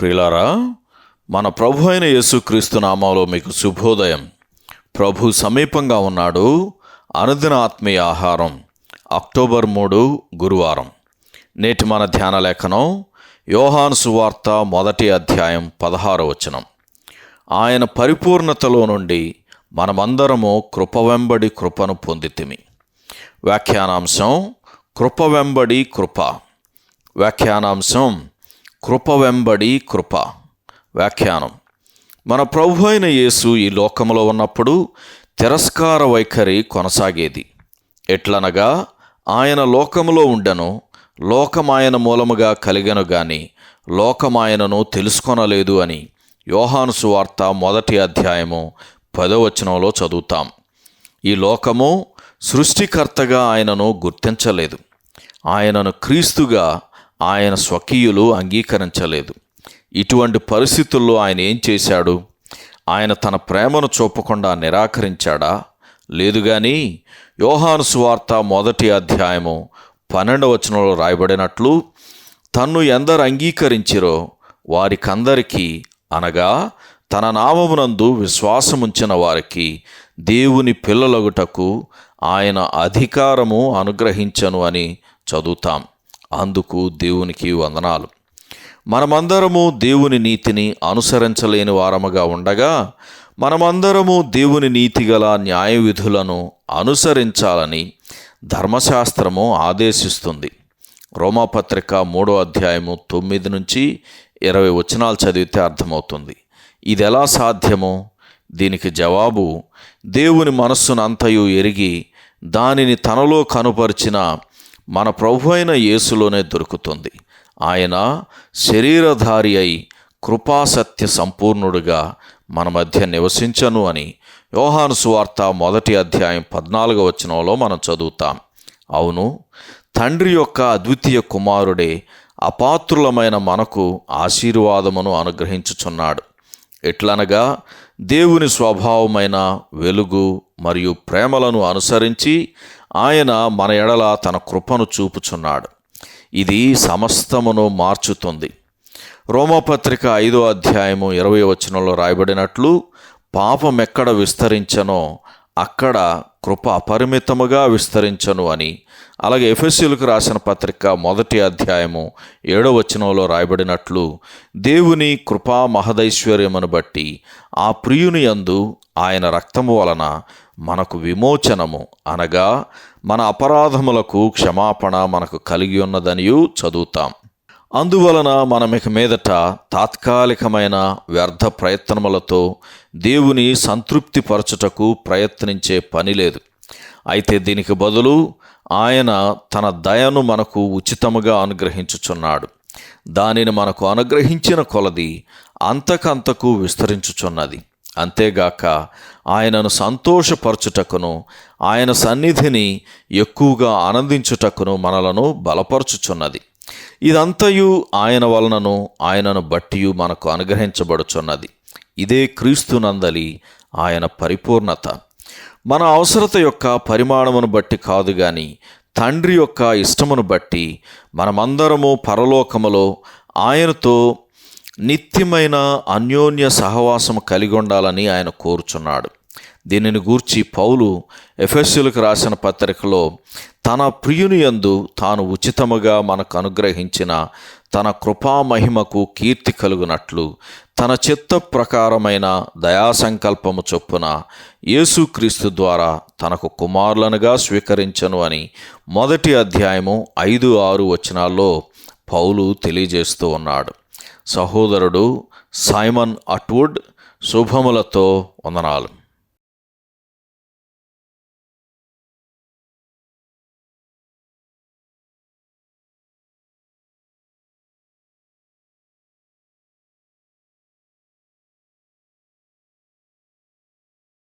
ప్రియులారా మన ప్రభు అయిన యేసుక్రీస్తు నామంలో మీకు శుభోదయం. ప్రభు సమీపంగా ఉన్నాడు. అనుదిన ఆత్మీయ ఆహారం అక్టోబర్ మూడు గురువారం. నేటి మన ధ్యాన లేఖనం యోహాను సువార్త మొదటి అధ్యాయం పదహారు వచనం. ఆయన పరిపూర్ణతలో నుండి మనమందరము కృప వెంబడి కృపను పొందితిమి. వ్యాఖ్యానాంశం కృప వెంబడి కృప. వ్యాఖ్యానాంశం కృప వెంబడి కృప. వ్యాఖ్యానం. మన ప్రభు అయిన యేసు ఈ లోకంలో ఉన్నప్పుడు తిరస్కార వైఖరి కొనసాగేది. ఎట్లనగా ఆయన లోకములో ఉండెను లోకమాయన మూలముగా కలిగను గాని లోకమాయనను తెలుసుకొనలేదు అని యోహాను సువార్త మొదటి అధ్యాయము పదవచనంలో చదువుతాం. ఈ లోకము సృష్టికర్తగా ఆయనను గుర్తించలేదు. ఆయనను క్రీస్తుగా ఆయన స్వకీయులు అంగీకరించలేదు. ఇటువంటి పరిస్థితుల్లో ఆయన ఏం చేశాడు? ఆయన తన ప్రేమను చూపకుండా నిరాకరించాడా? లేదు కానీ యోహాను సువార్త మొదటి అధ్యాయము పన్నెండవ వచనంలో రాయబడినట్లు తన్ను ఎందరు అంగీకరించిరో వారికందరికీ అనగా తన నామమునందు విశ్వాసముంచిన వారికి దేవుని పిల్లలగుటకు ఆయన అధికారము అనుగ్రహించను అని చదువుతాం. అందుకు దేవునికి వందనాలు. మనమందరము దేవుని నీతిని అనుసరించలేని వారముగా ఉండగా మనమందరము దేవుని నీతిగల న్యాయ విధులను అనుసరించాలని ధర్మశాస్త్రము ఆదేశిస్తుంది. రోమాపత్రిక మూడో అధ్యాయము తొమ్మిది నుంచి ఇరవై వచనాలు చదివితే అర్థమవుతుంది. ఇది ఎలా సాధ్యమో? దీనికి జవాబు దేవుని మనస్సునంతయు ఎరిగి దానిని తనలో కనుపరిచిన మన ప్రభు అయిన యేసులోనే దొరుకుతుంది. ఆయన శరీరధారి అయి కృపాసత్య సంపూర్ణుడుగా మన మధ్య నివసించను అని యోహాను సువార్త మొదటి అధ్యాయం పద్నాలుగు వచనంలో మనం చదువుతాం. అవును తండ్రి యొక్క అద్వితీయ కుమారుడే అపాత్రులమైన మనకు ఆశీర్వాదమును అనుగ్రహించుచున్నాడు. ఎట్లనగా దేవుని స్వభావమైన వెలుగు మరియు ప్రేమలను అనుసరించి ఆయన మన ఎడల తన కృపను చూపుచున్నాడు. ఇది సమస్తమును మార్చుతుంది. రోమపత్రిక ఐదో అధ్యాయము ఇరవై వచనంలో రాయబడినట్లు పాపం ఎక్కడ విస్తరించనో అక్కడ కృప అపరిమితముగా విస్తరించను అని. అలాగే ఎఫ్ఎస్యులకు రాసిన పత్రిక మొదటి అధ్యాయము ఏడో వచనంలో రాయబడినట్లు దేవుని కృపా మహదైశ్వర్యమును బట్టి ఆ ప్రియుని యందు ఆయన రక్తము వలన మనకు విమోచనము అనగా మన అపరాధములకు క్షమాపణ మనకు కలిగి ఉన్నదనియు చదువుతాం. అందువలన మనమిక మీదట తాత్కాలికమైన వ్యర్థ ప్రయత్నములతో దేవుని సంతృప్తిపరచుటకు ప్రయత్నించే పని లేదు. అయితే దీనికి బదులు ఆయన తన దయను మనకు ఉచితముగా అనుగ్రహించుచున్నాడు. దానిని మనకు అనుగ్రహించిన కొలది అంతకంతకు విస్తరించుచున్నది. అంతేగాక ఆయనను సంతోషపరచుటకును ఆయన సన్నిధిని ఎక్కువగా ఆనందించుటకును మనలను బలపరచుచున్నది. ఇదంతయు ఆయన వలనను ఆయనను బట్టియు మనకు అనుగ్రహించబడుచున్నది. ఇదే క్రీస్తునందలి ఆయన పరిపూర్ణత. మన అవసరత యొక్క పరిమాణమును బట్టి కాదు గాని తండ్రి యొక్క ఇష్టమును బట్టి మనమందరము పరలోకములో ఆయనతో నిత్యమైన అన్యోన్య సహవాసం కలిగి ఉండాలని ఆయన కోరుచున్నాడు. దీనిని గూర్చి పౌలు ఎఫెస్యులకు రాసిన పత్రికలో తన ప్రియుని యందు తాను ఉచితముగా మనకు అనుగ్రహించిన తన కృపా మహిమకు కీర్తి కలుగునట్లు తన చిత్త ప్రకారమైన దయాసంకల్పము చొప్పున యేసుక్రీస్తు ద్వారా తనకు కుమారులనుగా స్వీకరించను అని మొదటి అధ్యాయము ఐదు ఆరు వచనాల్లో పౌలు తెలియజేస్తూ ఉన్నాడు. సహోదరుడు సైమన్ అట్వుడ్ శుభములతో వందనాలు.